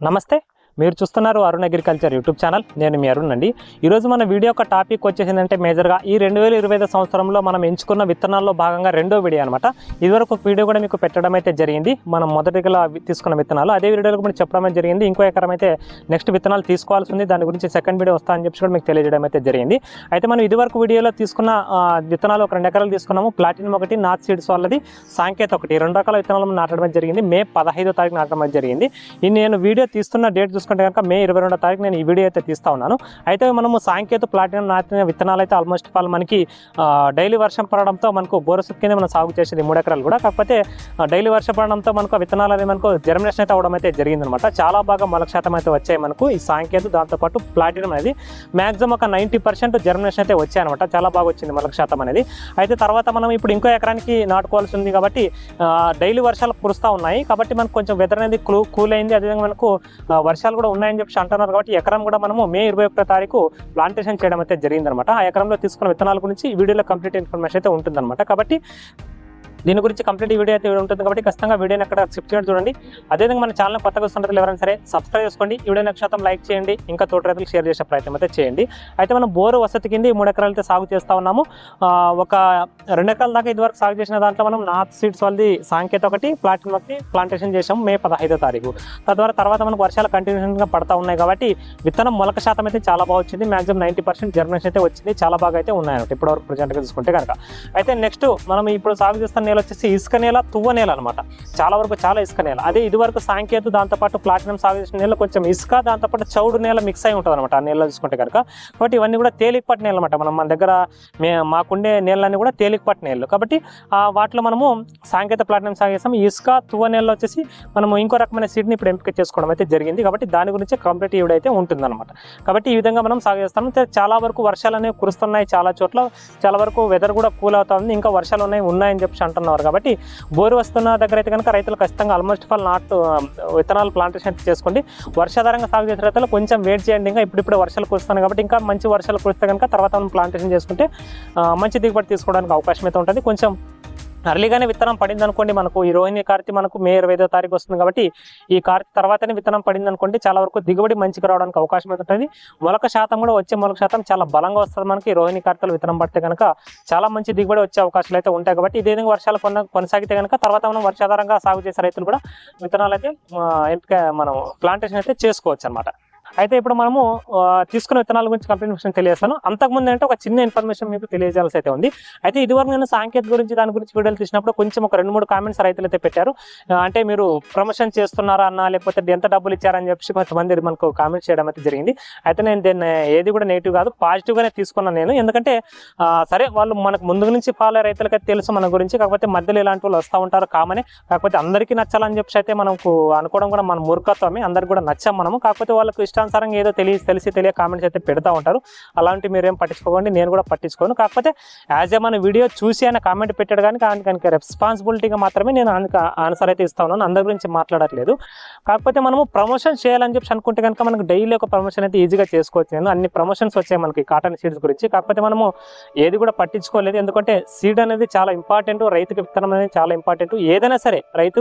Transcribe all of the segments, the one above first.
नमस्ते। మీరు చూస్తున్నారు అరుణ్ అగ్రికల్చర్ యూట్యూబ్ ఛానల్. నేను మీ అరుణ్ అండి. ఈరోజు మన వీడియో యొక్క టాపిక్ వచ్చేసిందంటే మేజర్గా ఈ రెండు వేల ఇరవై ఐదు సంవత్సరంలో మనం ఎంచుకున్న విత్తనాల్లో భాగంగా రెండో వీడియో అనమాట ఇదివరకు ఒక వీడియో కూడా మీకు పెట్టడం అయితే జరిగింది. మనం మొదటిగా తీసుకున్న విత్తనాలు అదే వీడియోలో కూడా చెప్పడం జరిగింది. ఇంకో ఎకరం అయితే నెక్స్ట్ విత్తనాలు తీసుకోవాల్సి ఉంది దాని గురించి సెకండ్ వీడియో వస్తా అని చెప్పి కూడా మీకు తెలియజేయడం అయితే జరిగింది. అయితే మనం ఇదివరకు వీడియోలో తీసుకున్న విత్తనాలు ఒక రెండు ఎకరాలు తీసుకున్నాము. ప్లాటినం ఒకటి నాట్ సీడ్స్ వాళ్ళది సాంకేత ఒకటి. రెండు రకాల విత్తనాలు నాటడం జరిగింది. మే పదహైదో తారీఖు నాటడం జరిగింది. ఇది నేను వీడియో తీస్తున్న డేట్ చూసుకుంటే కనుక మే ఇరవై రెండో తారీఖు నేను ఈ వీడియో అయితే తీస్తా ఉన్నాను. అయితే మనము సాంకేతిక ప్లాటినం నాటిన విత్తనాలు అయితే ఆల్మోస్ట్ ఆల్ మనకి డైలీ వర్షం పడడంతో మనకు బోరసు కింద మనం సాగు చేసేది మూడు ఎకరాలు కూడా. కాకపోతే డైలీ వర్షం పడడంతో మనకు విత్తనాలు అనేది మనకు జర్మినేషన్ అయితే అవడం అయితే జరిగిందనమాట చాలా బాగా మొలక శాతం అయితే వచ్చాయి మనకు ఈ సాంకేత దాంతోపాటు ప్లాటినం అనేది. మ్యాక్సిమం ఒక నైంటీ పర్సెంట్ జర్మినేషన్ అయితే వచ్చాయనమాట చాలా బాగా వచ్చింది మొలక శాతం అనేది. అయితే తర్వాత మనం ఇప్పుడు ఇంకో ఎకరానికి నాటుకోవాల్సి ఉంది కాబట్టి డైలీ వర్షాలు కురుస్తూ ఉన్నాయి. కాబట్టి మనకు కొంచెం వెదర్ అనేది క్లూ కూల్ అయింది. అదేవిధంగా మనకు వర్షాలు కూడా ఉన్నాయని చెప్పి అంటున్నారు. కాబట్టి ఎకరం కూడా మనము మే ఇరవై ఒకటో తారీఖు ప్లాంటేషన్ చేయడం అయితే జరిగిందనమాట ఆ ఎకరంలో తీసుకున్న విత్తనాల గురించి ఈ వీడియోలో కంప్లీట్ ఇన్ఫర్మేషన్ అయితే ఉంటుందన్నమాట. కాబట్టి దీని గురించి కంప్లీట్ వీడియో అయితే ఉంటుంది కాబట్టి ఖచ్చితంగా వీడియోని అక్కడ స్కిప్ చేయడం చూడండి. అదేవిధంగా మన ఛానల్ కొత్తగా వస్తుంటారు ఎవరైనా సరే సబ్స్క్రైబ్ చేసుకోండి. వీడియో శాతం లైక్ చేయండి. ఇంకా తోట రైతులకు షేర్ చేసే ప్రయత్నం అయితే చేయండి. అయితే మనం బోరు వసతి కింద మూడు ఎకరాలు సాగు చేస్తా ఉన్నాము. ఒక రెండు ఎకరాల దాకా ఇదివరకు సాగు చేసిన దాంట్లో మనం నార్త్ సీడ్స్ వాళ్ళది సాంకేత ఒకటి ప్లాటినం ఒకటి ప్లాంటేషన్ చేసాము మే పదహైదో తారీఖు. తద్వారా తర్వాత మనకు వర్షాలు కంటిన్యూషన్గా పడతా ఉన్నాయి కాబట్టి విత్తనం మొలక శాతం అయితే చాలా బాగా వచ్చింది. మాక్సిమం నైంటీ పర్సెంట్ జర్మినేషన్ అయితే వచ్చింది. చాలా బాగా అయితే ఉన్నాయన్నమాట ఇప్పటివరకు ప్రజెంట్గా చూసుకుంటే కనుక. అయితే నెక్స్ట్ మనం ఇప్పుడు సాగు చేస్తున్న నేల వచ్చేసి ఇసుక నేల తువ్వ నేల అనమాట చాలా వరకు చాలా ఇసుక నేల. అదే ఇదివరకు సాంకేతు దాంతోపాటు ప్లాటినం సాగు చేసిన నేల కొంచెం ఇసుక దాంతోపాటు చౌడు నేల మిక్స్ అయి ఉంటుంది అనమాట ఆ నేల చూసుకుంటే కనుక. కాబట్టి ఇవన్నీ కూడా తేలికపాటి నేల అనమాట మనం మన దగ్గర మే మాకుండే నేలన్నీ కూడా తేలికపాటి నేలలు. కాబట్టి ఆ వాటిలో మనము సాంకేత ప్లాటినం సాగు చేస్తాం ఇసుక తువ్వ నేలలో వచ్చేసి మనము ఇంకో రకమైన సీడ్ని ఇప్పుడు ఎంపిక చేసుకోవడం అయితే జరిగింది. కాబట్టి దాని గురించి కంప్లీట్ ఈవిడ అయితే ఉంటుందన్నమాట. కాబట్టి ఈ విధంగా మనం సాగు చేస్తాం చాలా వరకు వర్షాలు అనేవి కురుస్తున్నాయి చాలా చోట్ల. చాలా వరకు వెదర్ కూడా కూల్ అవుతుంది ఇంకా వర్షాలు ఉన్నాయి ఉన్నాయని చెప్పి అంటున్నారు. కాబట్టి బోరు వస్తున్న దగ్గర అయితే కనుక రైతులు ఖచ్చితంగా ఆల్మోస్ట్ ఫాల్ నాటు విత్తనాలు ప్లాంటేషన్ చేసుకోండి. వర్షాధారంగా సాగు చేసే రైతులు కొంచెం వెయిట్ చేయండి. ఇంకా ఇప్పుడిప్పుడు వర్షాలు కురుస్తున్నాయి కాబట్టి ఇంకా మంచి వర్షాలు కురిస్తే కనుక తర్వాత మనం ప్లాంటేషన్ చేసుకుంటే మంచి దిగుబడి తీసుకోవడానికి అవకాశం అయితే ఉంటుంది. కొంచెం అర్లీగానే విత్తనం పడింది అనుకోండి మనకు ఈ రోహిణి కార్తీ మనకు మే ఇరవై ఐదో తారీఖు వస్తుంది కాబట్టి ఈ కార్తి తర్వాతనే విత్తనం పడింది అనుకోండి చాలా వరకు దిగుబడి మంచిగా రావడానికి అవకాశం అయితే ఉంటుంది. మొలక శాతం కూడా వచ్చే మొలక శాతం చాలా బలంగా వస్తుంది మనకి. ఈ రోహిణి కార్తలు విత్తనం పడితే కనుక చాలా మంచి దిగుబడి వచ్చే అవకాశాలు అయితే ఉంటాయి కాబట్టి ఇదే విధంగా వర్షాలు కొన కొనసాగితే కనుక తర్వాత మనం వర్షాధారంగా సాగు చేసే రైతులు కూడా విత్తనాలు అయితే ఎంపిక మనం ప్లాంటేషన్ అయితే చేసుకోవచ్చు అనమాట అయితే ఇప్పుడు మనము తీసుకున్న విత్తనాల గురించి కంప్లీట్ విషయం తెలియజేస్తాను. అంతకుముందు అంటే ఒక చిన్న ఇన్ఫర్మేషన్ మీకు తెలియజేయాల్సి అయితే ఉంది. అయితే ఇదివరకు నేను సాంకేతిక గురించి దాని గురించి వీడియోలు తీసినప్పుడు కొంచెం ఒక రెండు మూడు కామెంట్స్ రైతులు అయితే పెట్టారు. అంటే మీరు ప్రమోషన్ చేస్తున్నారా అన్న లేకపోతే ఎంత డబ్బులు ఇచ్చారని చెప్పి కొంతమంది మనకు కామెంట్స్ చేయడం అయితే జరిగింది. అయితే నేను దీన్ని ఏది కూడా నెగిటివ్ కాదు పాజిటివ్గానే తీసుకున్నాను నేను. ఎందుకంటే సరే వాళ్ళు మనకు ముందు నుంచి ఫాలో రైతులకి రైతులకైతే తెలుసు మన గురించి కాకపోతే మధ్యలో ఇలాంటి వాళ్ళు వస్తూ ఉంటారు కామనే. కాకపోతే అందరికీ నచ్చాలని చెప్పి అయితే మనకు అనుకోవడం కూడా మన మూర్ఖత్వమే. అందరికి కూడా నచ్చాం మనము. కాకపోతే వాళ్ళకు ఇష్టానుసారంగా ఏదో తెలిసి తెలిసి తెలియ కామెంట్స్ అయితే పెడతా ఉంటారు. అలాంటి మీరేం పట్టించుకోకండి నేను కూడా పట్టించుకోను. కాకపోతే యాజ్ ఏ మన వీడియో చూసి ఆయన కామెంట్ పెట్టాడు కానీ కనుక రెస్పాన్సిబిలిటీగా మాత్రమే నేను ఆన్సర్ అయితే ఇస్తా ఉన్నాను. అందరి గురించి మాట్లాడట్లేదు. కాకపోతే మనము ప్రమోషన్ చేయాలని చెప్పి అనుకుంటే కనుక మనకు డైలీ ఒక ప్రమోషన్ అయితే ఈజీగా చేసుకోవచ్చు. నేను అన్ని ప్రమోషన్స్ వచ్చాయి మనకి కాటన్ సీడ్స్ గురించి. కాకపోతే మనము ఏది కూడా పట్టించుకోలేదు. ఎందుకంటే సీడ్ అనేది చాలా ఇంపార్టెంట్ రైతుకి విత్తనం అనేది చాలా ఇంపార్టెంట్. ఏదైనా సరే రైతు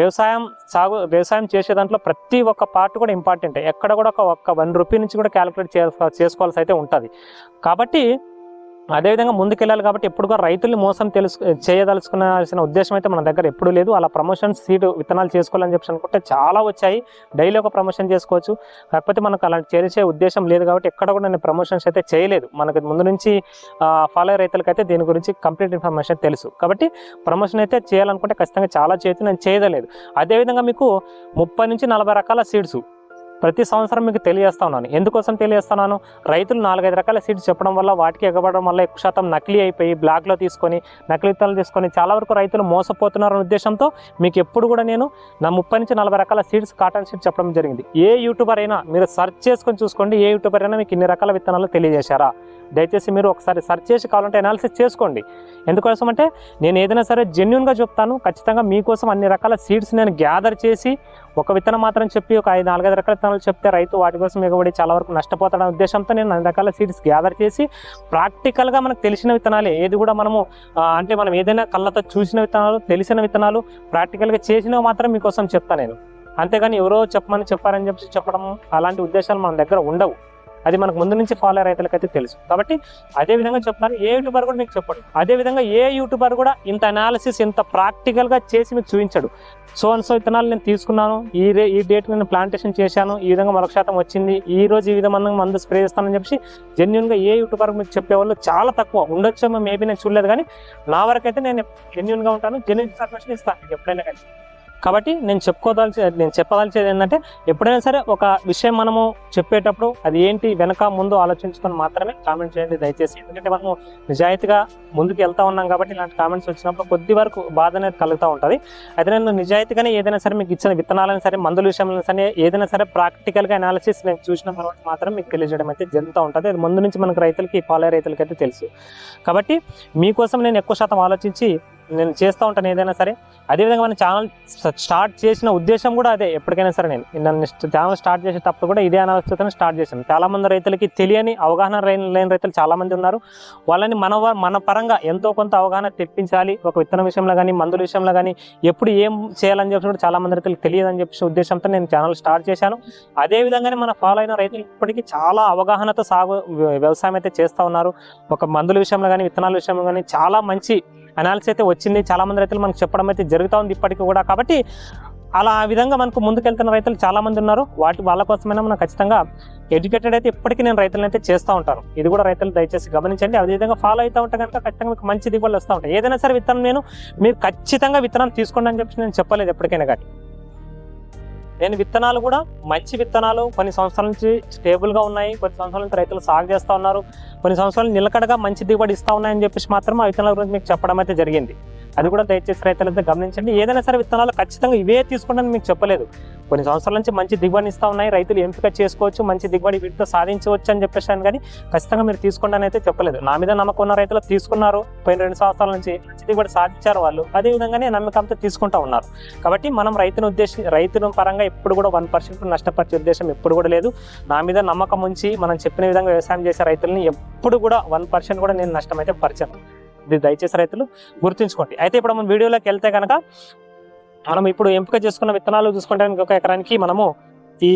వ్యవసాయం సాగు వ్యవసాయం చేసే దాంట్లో ప్రతి ఒక్క పార్ట్ కూడా ఇంపార్టెంట్. ఎక్కడ కూడా ఒక ఒక్క వన్ రూపీ నుంచి కూడా క్యాలిక్యులేట్ చేసుకోవాల్సి అయితే ఉంటుంది. కాబట్టి అదేవిధంగా ముందుకెళ్ళాలి కాబట్టి ఎప్పుడు కూడా రైతుల్ని మోసం తెలుసు చేయదలుచుకునాల్సిన ఉద్దేశం అయితే మన దగ్గర ఎప్పుడూ లేదు. అలా ప్రమోషన్ సీడ్ విత్తనాలు చేసుకోవాలని చెప్పి అనుకుంటే చాలా వచ్చాయి. డైలీ ఒక ప్రమోషన్ చేసుకోవచ్చు. కాకపోతే మనకు అలాంటి చేసే ఉద్దేశం లేదు కాబట్టి ఎక్కడ కూడా నేను ప్రమోషన్స్ అయితే చేయలేదు. మనకు ముందు నుంచి ఫాలో రైతులకైతే దీని గురించి కంప్లీట్ ఇన్ఫర్మేషన్ తెలుసు. కాబట్టి ప్రమోషన్ అయితే చేయాలనుకుంటే ఖచ్చితంగా చాలా చేయొచ్చు. నేను చేయదలేదు అదేవిధంగా మీకు ముప్పై నుంచి నలభై రకాల సీడ్స్ ప్రతి సంవత్సరం మీకు తెలియజేస్తా ఉన్నాను ఎందుకోసం తెలియజేస్తున్నాను? రైతులు నాలుగైదు రకాల సీడ్స్ చెప్పడం వల్ల వాటికి ఎగబడడం వల్ల ఎక్కువ శాతం నకిలీ అయిపోయి బ్లాక్లో తీసుకొని నకిలీ విత్తనాలు తీసుకొని చాలా వరకు రైతులు మోసపోతున్నారు అనే ఉద్దేశంతో మీకు ఎప్పుడు కూడా నేను నా ముప్పై నుంచి నలభై రకాల సీడ్స్ కాటన్ సీడ్స్ చెప్పడం జరిగింది. ఏ యూట్యూబర్ అయినా మీరు సెర్చ్ చేసుకొని చూసుకోండి. ఏ యూట్యూబర్ అయినా మీకు ఇన్ని రకాల విత్తనాలు తెలియజేశారా? దయచేసి మీరు ఒకసారి సెర్చ్ చేసి కావాలంటే అనాలిసిస్ చేసుకోండి. ఎందుకోసం అంటే నేను ఏదైనా సరే జెన్యున్గా చెప్తాను. ఖచ్చితంగా మీకోసం అన్ని రకాల సీడ్స్ నేను గ్యాదర్ చేసి ఒక విత్తనం మాత్రం చెప్పి ఒక ఐదు నాలుగైదు రకాల విత్తనాలు చెప్తే రైతు వాటి కోసం ఎగబడి చాలా వరకు నష్టపోతాడనే ఉద్దేశంతో నేను అన్ని రకాల సీడ్స్ గ్యాదర్ చేసి ప్రాక్టికల్గా మనకు తెలిసిన విత్తనాలే ఏది కూడా మనము అంటే మనం ఏదైనా కళ్ళతో చూసిన విత్తనాలు తెలిసిన విత్తనాలు ప్రాక్టికల్గా చేసినవి మాత్రం మీకోసం చెప్తాను నేను. అంతేగాని ఎవరో చెప్పమని చెప్పారని చెప్పి చెప్పడం అలాంటి ఉద్దేశాలు మన దగ్గర ఉండవు. అది మనకు ముందు నుంచి ఫాలో రైతులకైతే తెలుసు. కాబట్టి అదే విధంగా చెప్తాను ఏ యూట్యూబర్ కూడా మీకు చెప్పడు. అదే విధంగా ఏ యూట్యూబర్ కూడా ఇంత అనాలిసిస్ ఇంత ప్రాక్టికల్గా చేసి మీకు చూపించడు. సో అండ్ సో విత్తనాలు నేను తీసుకున్నాను ఈ రే ఈ డేట్ నేను ప్లాంటేషన్ చేశాను ఈ విధంగా మొలక శాతం వచ్చింది ఈ రోజు ఈ విధంగా మందు స్ప్రే చేస్తానని చెప్పి జెన్యున్గా ఏ యూట్యూబర్ మీకు చెప్పేవాళ్ళు చాలా తక్కువ. ఉండొచ్చేమో మేబీ నేను చూడలేదు కానీ నా వరకు అయితే నేను జెన్యున్గా ఉంటాను జెన్యున్ ఇన్ఫర్మేషన్ ఇస్తాను ఎప్పుడైనా కానీ. కాబట్టి నేను చెప్పుకోదలిచే నేను చెప్పదలిచేది ఏంటంటే ఎప్పుడైనా సరే ఒక విషయం మనము చెప్పేటప్పుడు అది ఏంటి వెనక ముందు ఆలోచించుకొని మాత్రమే కామెంట్ చేయండి దయచేసి. ఎందుకంటే మనము నిజాయితీగా ముందుకు వెళ్తా ఉన్నాం కాబట్టి ఇలాంటి కామెంట్స్ వచ్చినప్పుడు కొద్ది వరకు బాధ అనేది కలుగుతూ ఉంటుంది. అయితే నేను నిజాయితీగానే ఏదైనా సరే మీకు ఇచ్చిన విత్తనాలైనా సరే మందుల విషయంలో సరే ఏదైనా సరే ప్రాక్టికల్గా అనాలిసిస్ నేను చూసిన తర్వాత మాత్రం మీకు తెలియజేయడం అయితే జరుగుతూ ఉంటుంది. అది ముందు నుంచి మనకు రైతులకి పాలే రైతులకి అయితే తెలుసు. కాబట్టి మీకోసం నేను ఎక్కువ శాతం ఆలోచించి నేను చేస్తూ ఉంటాను ఏదైనా సరే. అదేవిధంగా మన ఛానల్ స్టార్ట్ చేసిన ఉద్దేశం కూడా అదే. ఎప్పటికైనా సరే నేను. నన్ను ఛానల్ స్టార్ట్ చేసేటప్పుడు కూడా ఇదే అనావశ్యతను స్టార్ట్ చేశాను. చాలామంది రైతులకి తెలియని అవగాహన లేని లేని రైతులు చాలామంది ఉన్నారు. వాళ్ళని మన వ- మన పరంగా ఎంతో కొంత అవగాహన తెప్పించాలి. ఒక విత్తన విషయంలో కానీ మందుల విషయంలో కానీ ఎప్పుడు ఏం చేయాలని చెప్పి కూడా చాలా మంది రైతులకు తెలియదని చెప్పేసి ఉద్దేశంతో నేను ఛానల్ స్టార్ట్ చేశాను. అదే విధంగానే మన ఫాలో అయిన రైతులు ఇప్పటికీ చాలా అవగాహనతో సాగు వ్యవసాయం అయితే చేస్తూ ఉన్నారు. ఒక మందుల విషయంలో కానీ విత్తనాల విషయంలో కానీ చాలా మంచి అనాలిసిస్ అయితే వచ్చింది. చాలామంది రైతులు మనకు చెప్పడం అయితే జరుగుతూ ఉంది ఇప్పటికీ కూడా. కాబట్టి అలా ఆ విధంగా మనకు ముందుకెళ్తున్న రైతులు చాలామంది ఉన్నారు. వాటి వాళ్ళ కోసమైనా మనం ఖచ్చితంగా ఎడ్యుకేటెడ్ అయితే ఇప్పటికీ నేను రైతులను అయితే చేస్తూ ఉంటాను. ఇది కూడా రైతులు దయచేసి గమనించండి. అదే విధంగా ఫాలో అవుతూ ఉంటే కనుక ఖచ్చితంగా మీకు మంచి దిగుబడులు వస్తూ ఉంటాయి. ఏదైనా సరే విత్తనం నేను మీరు ఖచ్చితంగా విత్తనం తీసుకోండి అని చెప్పి నేను చెప్పలేదు ఎప్పటికైనా కానీ. నేను విత్తనాలు కూడా మంచి విత్తనాలు కొన్ని సంవత్సరాల నుంచి స్టేబుల్గా ఉన్నాయి. కొన్ని సంవత్సరాల నుంచి రైతులు సాగు చేస్తూ ఉన్నారు. కొన్ని సంవత్సరాలు నిలకడగా మంచి దిగుబడి ఇస్తా ఉన్నాయని చెప్పేసి మాత్రం ఆ విత్తనాల గురించి మీకు చెప్పడం అయితే జరిగింది. అది కూడా దయచేసి రైతులంతా గమనించండి. ఏదైనా సరే విత్తనాలు ఖచ్చితంగా ఇవే తీసుకోండి మీకు చెప్పలేదు. కొన్ని సంవత్సరాల నుంచి మంచి దిగుబడి ఇస్తా ఉన్నాయి. రైతులు ఎంపిక చేసుకోవచ్చు మంచి దిగుబడి వీటితో సాధించవచ్చు అని చెప్పేసాను కానీ ఖచ్చితంగా మీరు తీసుకోండి అని అయితే చెప్పలేదు. నా మీద నమ్మకం ఉన్న రైతులు తీసుకున్నారు. పోయిన రెండు సంవత్సరాల నుంచి మంచి దిగుబడి సాధించారు వాళ్ళు. అదే విధంగానే నమ్మకంతో తీసుకుంటా ఉన్నారు. కాబట్టి మనం రైతును ఉద్దేశం రైతుల పరంగా ఎప్పుడు కూడా వన్ పర్సెంట్ నష్టపరిచే ఉద్దేశం ఎప్పుడు కూడా లేదు. నా మీద నమ్మకం ఉంచి మనం చెప్పిన విధంగా వ్యవసాయం చేసే రైతులని ఎప్పుడు కూడా వన్ పర్సెంట్ కూడా నేను నష్టం అయితే ఇది దయచేసి రైతులు గుర్తుంచుకోండి. అయితే ఇప్పుడు మనం వీడియోలోకి వెళ్తే కనుక మనం ఇప్పుడు ఎంపిక చేసుకున్న విత్తనాలు చూసుకుంటే ఒక ఎకరానికి మనము ఈ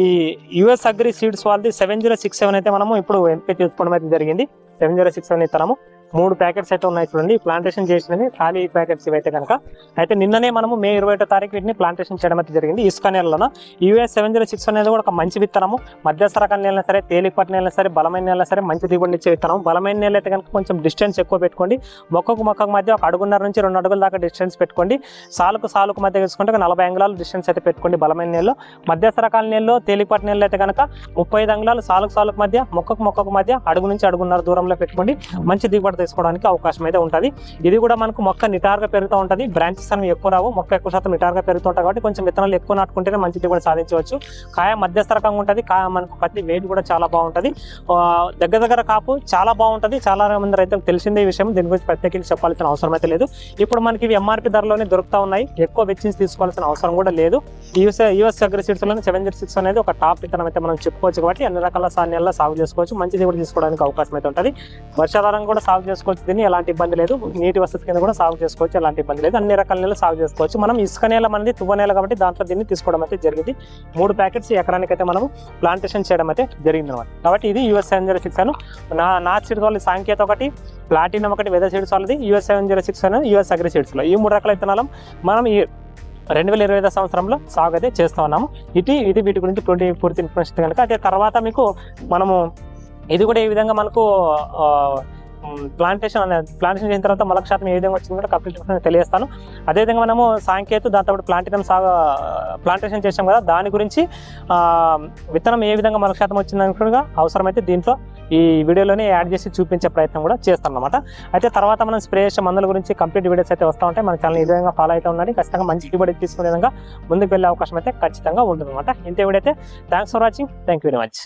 యుఎస్ అగ్రి సీడ్స్ వాళ్ళది సెవెన్ జీరో సిక్స్ సెవెన్ అయితే మనము ఇప్పుడు ఎంపిక చేసుకోవడం అయితే జరిగింది. సెవెన్ జీరో సిక్స్ సెవెన్ విత్తనము. మూడు ప్యాకెట్స్ అయితే ఉన్నాయి చూడండి. ప్లాంటేషన్ చేసినవి ఖాళీ ప్యాకెట్స్ ఇవైతే కనుక అయితే నిన్ననే మనము మే ఇరవై ఒకటో తారీఖు వీటిని ప్లాంటేషన్ చేయడం అయితే జరిగింది. ఇసుక నేలలో యూఎస్ సెవెన్ జీరో సిక్స్ అనేది కూడా ఒక మంచి విత్తనము. మధ్యస్థ రకం నేలైనా సరే తేలికపాటి నేలైనా సరే బలమైన నేల సరే మంచి దిగుబడి ఇచ్చే విత్తనం. బలమైన నేల అయితే కనుక కొంచెం డిస్టెన్స్ ఎక్కువ పెట్టుకోండి. మొక్కకు మొక్కకు మధ్య ఒక అడుగున్నర నుంచి రెండు అడుగుల దాకా డిస్టెన్స్ పెట్టుకోండి. సాలుకు సాలుకు మధ్య తీసుకుంటే ఒక నలభై అంగుళాలు డిస్టెన్స్ అయితే పెట్టుకోండి బలమైన నేలలో. మధ్యస్థ రకాల నేలలో తేలికపాటి నేలలో అయితే కనుక ముప్పై ఐదు అంగుళాలు సాలుకు సాలుకు మధ్య మొక్కకు మొక్కకు మధ్య అడుగు నుంచి అడుగున్నర దూరంలో పెట్టుకోండి. మంచి దిగుబడి తీసుకోవడానికి అవకాశం అయితే ఉంటుంది. ఇది కూడా మనకు మొక్క నిటారుగా పెరుగుతూ ఉంటుంది. బ్రాంచెస్ అనేవి ఎక్కువ రావు. మొక్క ఎక్కువ శాతం నిటారుగా పెరుగుతూ ఉంటాయి కాబట్టి కొంచెం విత్తనాలు ఎక్కువ నాటుకుంటేనే మంచి దిగుబడి సాధించవచ్చు. కాయ మధ్యస్థ రకంగా ఉంటుంది. కాయ మనకు పత్తి వెయిట్ కూడా చాలా బాగుంటుంది. దగ్గర దగ్గర కాపు చాలా బాగుంటుంది. చాలా మంది రైతులకు తెలిసిందే ఈ విషయం. దీని గురించి ప్రత్యేకించి చెప్పాల్సిన అవసరం అయితే లేదు. ఇప్పుడు మనకి ఇవి ఎంఆర్పి ధరలోనే దొరుకుతూ ఉన్నాయి. ఎక్కువ వెచ్చించి తీసుకోవాల్సిన అవసరం కూడా లేదు. యూఎస్ యూఎస్ అగ్రిసీడ్స్లోనే సెవెన్ జీరో సిక్స్ అనేది ఒక టాప్ విత్తనం అయితే మనం చెప్పుకోవచ్చు కాబట్టి అన్ని రకాల సాన్యాల్లో సాగు చేసుకోవచ్చు. మంచి దిగుబడి తీసుకోవడానికి అవకాశం అయితే ఉంటుంది. వర్షాధారం కూడా సాగు చేసుకోవచ్చు దీన్ని ఎలాంటి ఇబ్బంది లేదు. నీటి వసతి కింద కూడా సాగు చేసుకోవచ్చు ఎలాంటి ఇబ్బంది లేదు. అన్ని రకాల నేల సాగు చేసుకోవచ్చు. మనం ఇసుక నేల అనేది తువ్వ నేల కాబట్టి దాంట్లో దీన్ని తీసుకోవడం అయితే జరిగింది. మూడు ప్యాకెట్స్ ఎకరానికి అయితే మనం ప్లాంటేషన్ చేయడం అయితే జరిగింది అనమాట కాబట్టి ఇది యూఎస్ సెవెన్ జీరో సిక్స్ అను. నా నా సీడ్స్ వాళ్ళ సాంకేత ఒకటి ప్లాటినం ఒకటి వెదర్ సీడ్స్ వాళ్ళది యూఎస్ సెవెన్ జీరో సిక్స్ అని యూఎస్ అగ్రి సీడ్స్లో ఈ మూడు రకాల విత్తనాలు మనం ఈ రెండు వేల ఇరవై ఐదో సంవత్సరంలో సాగు అయితే చేస్తూ ఉన్నాము. ఇది ఇది వీటి గురించి పూర్తి పూర్తి ఇన్ఫర్మేషన్ కనుక అదే తర్వాత మీకు మనము ఇది కూడా ఏ విధంగా మనకు ప్లాంటేషన్ అనేది ప్లాంటేషన్ చేసిన తర్వాత మొలక శాతం ఏ విధంగా వచ్చింది కూడా కంప్లీట్ తెలియస్తాను అదేవిధంగా మనము సాంకేతు దాంతో ప్లాంటినం సాగు ప్లాంటేషన్ చేసాం కదా దాని గురించి విత్తనం ఏ విధంగా మొలక శాతం వచ్చిందని కూడా అవసరమైతే దీంట్లో ఈ వీడియోలోనే యాడ్ చేసి చూపించే ప్రయత్నం కూడా చేస్తాం అనమాట అయితే తర్వాత మనం స్ప్రే చేసే మందుల గురించి కంప్లీట్ వీడియోస్ అయితే వస్తూ ఉంటాయి. మన ఛానల్ ఈ విధంగా ఫాలో అయితే ఉండండి. ఖచ్చితంగా మంచి దిగుబడి తీసుకునే విధంగా ముందుకు వెళ్ళే అవకాశం అయితే ఖచ్చితంగా ఉంటుంది అనమాట ఇంతే వీడియో అయితే. Thanks for watching thank you very much